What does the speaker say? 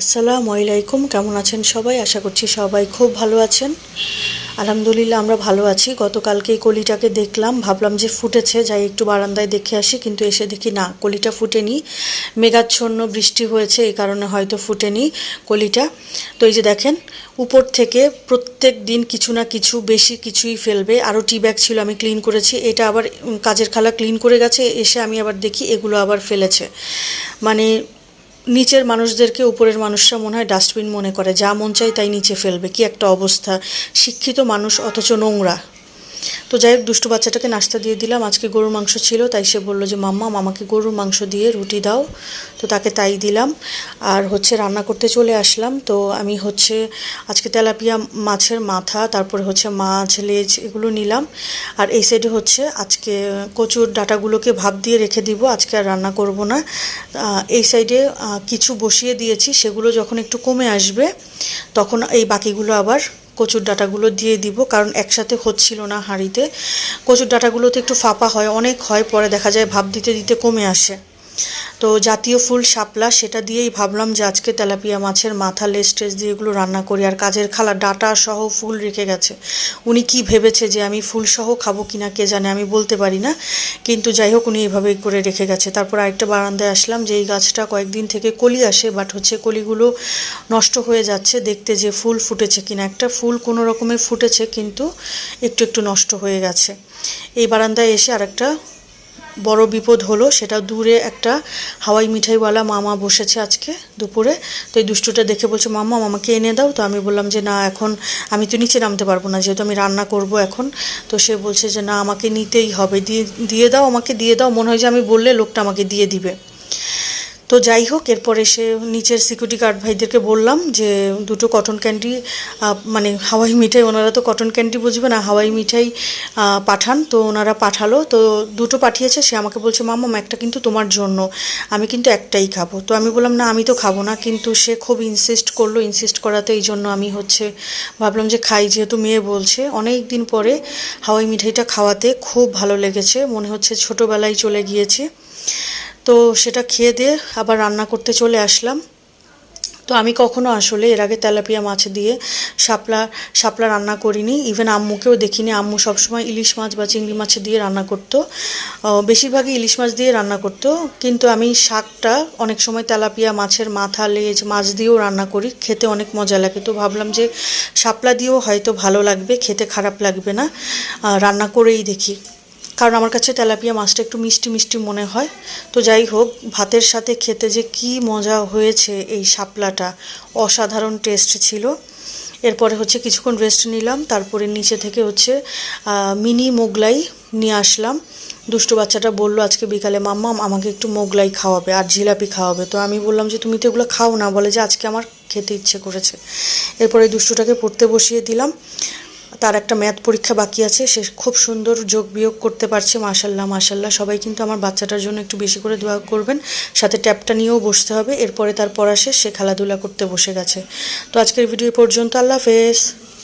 আসসালামু আলাইকুম, কেমন আছেন সবাই? আশা করছি সবাই খুব ভালো আছেন। আলহামদুলিল্লাহ, আমরা ভালো আছি। গতকালকে কলিটাকে দেখলাম, ভাবলাম যে ফুটেছে, যাই একটু বারান্দায় দেখে আসি, কিন্তু এসে দেখি না, কলিটা ফুটেনি। মেঘাচ্ছন্ন বৃষ্টি হয়েছে, এই কারণে হয়তো ফুটেনি কলিটা। তো এই যে দেখেন, উপর থেকে প্রত্যেক দিন কিছু না কিছু, বেশি কিছুই ফেলবে। আরও টি ব্যাগ ছিল, আমি ক্লিন করেছি। এটা আবার কাজের খালা ক্লিন করে গেছে, এসে আমি আবার দেখি, এগুলো আবার ফেলেছে। মানে নিচের মানুষদেরকে উপরের মানুষরা মনে হয় ডাস্টবিন মনে করে, যা মন চায় তাই নিচে ফেলবে। কি একটা অবস্থা। শিক্ষিত মানুষ অথচ নোংরা। তো যাই হোক, দুষ্টু বাচ্চাটাকে নাস্তা দিয়ে দিলাম। আজকে গরুর মাংস ছিল, তাই সে বলল যে, মাম্মা, মামাকে গরুর মাংস দিয়ে রুটি দাও। তো তাকে তাই দিলাম। আর হচ্ছে রান্না করতে চলে আসলাম। তো আমি হচ্ছে আজকে তেলাপিয়া মাছের মাথা, তারপরে হচ্ছে মাছ, লেজ এগুলো নিলাম। আর এই সাইডে হচ্ছে আজকে কচুর ডাটাগুলোকে ভাপ দিয়ে রেখে দিব। আজকে আর রান্না করব না। এই সাইডে কিছু বসিয়ে দিয়েছি। সেগুলো যখন একটু কমে আসবে, তখন এই বাকিগুলো আবার কচুর ডাটাগুলো দিয়ে দিব, কারণ একসাথে হচ্ছিল না হাঁড়িতে। কচুর ডাটাগুলোতে একটু ফাঁপা হয়, অনেক হয়, পরে দেখা যায় ভাব দিতে দিতে কমে আসে। তো জাতীয় ফুল শাপলা, সেটা দিয়েই ভাবলাম যে আজকে তেলাপিয়া মাছের মাথা লেস টেস দিয়ে এগুলো রান্না করি। আর কাজের খালা, ডাটা সহ ফুল রেখে গেছে। উনি কি ভেবেছে যে আমি ফুল সহ খাব কিনা কে জানে, আমি বলতে পারি না। কিন্তু যাই হোক, উনি এভাবে করে রেখে গেছে। তারপর আরেকটা বারান্দায় আসলাম যে এই গাছটা কয়েকদিন থেকে কলি আসে বাট হচ্ছে কলিগুলো নষ্ট হয়ে যাচ্ছে। দেখতে যে ফুল ফুটেছে কিনা, একটা ফুল কোনো রকমে ফুটেছে, কিন্তু একটু একটু নষ্ট হয়ে গেছে। এই বারান্দায় এসে আরেকটা বড় বিপদ হলো, সেটা দূরে একটা হাওয়াই মিঠাইওয়ালা মামা বসেছে আজকে দুপুরে। তো এই দুষ্টুটা দেখে বলছে মামা মামাকে এনে দাও। তো আমি বললাম যে, না, এখন আমি তো নিচে নামতে পারব না, যেহেতু আমি রান্না করব এখন। তো সে বলছে যে, না, আমাকে নিতেই হবে। দিয়ে দিয়ে দাও আমাকে, দিয়ে দাও। মনে হয় যে আমি বললে লোকটা আমাকে দিয়ে দিবে। তো যাই হোক, এরপরে সে নিচের সিকিউরিটি গার্ড ভাইদেরকে বললাম যে, দুটো কটন ক্যান্ডি মানে হাওয়াই মিঠাই, ওনারা তো কটন ক্যান্ডি বুঝবে না, হাওয়াই মিঠাই পাঠান। তো ওনারা পাঠালো। তো দুটো পাঠিয়েছে, সে আমাকে বলছে মাম্মাম একটা কিন্তু তোমার জন্য, আমি কিন্তু একটাই খাব। তো আমি বললাম, না, আমি তো খাব না। কিন্তু সে খুব ইনসিস্ট করল ইনসিস্ট করাতে এই জন্য আমি হচ্ছে ভাবলাম যে খাই, যেহেতু মেয়ে বলছে। অনেক দিন পরে হাওয়াই মিঠাইটা খাওয়াতে খুব ভালো লেগেছে। মনে হচ্ছে ছোটোবেলায় চলে গিয়েছি। তো সেটা খেয়ে দিয়ে আবার রান্না করতে চলে আসলাম। তো আমি কখনো আসলে এর আগে তেলাপিয়া মাছ দিয়ে শাপলা শাপলা রান্না করিনি। ইভেন আম্মুকেও দেখিনি। আম্মু সবসময় ইলিশ মাছ বা চিংড়ি মাছ দিয়ে রান্না করতো। বেশিরভাগই ইলিশ মাছ দিয়ে রান্না করতো। কিন্তু আমি শাকটা অনেক সময় তেলাপিয়া মাছের মাথা, লেজ, মাছ দিয়েও রান্না করি। খেতে অনেক মজা লাগে। তো ভাবলাম যে শাপলা দিয়েও হয়তো ভালো লাগবে, খেতে খারাপ লাগবে না। রান্না করেই দেখি। কারণ আমার কাছে তেলাপিয়া মাছটা একটু মিষ্টি মিষ্টি মনে হয়। তো যাই হোক, ভাতের সাথে খেতে যে কি মজা হয়েছে এই শাপলাটা, অসাধারণ টেস্ট ছিল। এরপরে হচ্ছে কিছুক্ষণ রেস্ট নিলাম, তারপরে নিচে থেকে হচ্ছে মিনি মোগলাই নিয়ে আসলাম। দুষ্টু বাচ্চাটা বলল, আজকে বিকালে মাম্মাম আমাকে একটু মোগলাই খাওয়াবে আর জিলাপি খাওয়াবে। তো আমি বললাম যে, তুমি তো এগুলো খাও না। বলে যে, আজকে আমার খেতে ইচ্ছে করেছে। এরপরে দুষ্টুটাকে পড়তে বসিয়ে দিলাম। তার একটা ম্যাথ পরীক্ষা বাকি আছে, সে খুব সুন্দর যোগ বিয়োগ করতে পারছে, মাশাল্লাহ মাশাল্লাহ। সবাই কিন্তু আমার বাচ্চাটার জন্য একটু বেশি করে দোয়া করবেন। সাথে ট্যাপটা নিয়েও বসতে হবে। এরপরে তার পড়া শেষ, সে খেলাধুলা করতে বসে গেছে। তো আজকের ভিডিও পর্যন্ত, আল্লাহ হাফেজ।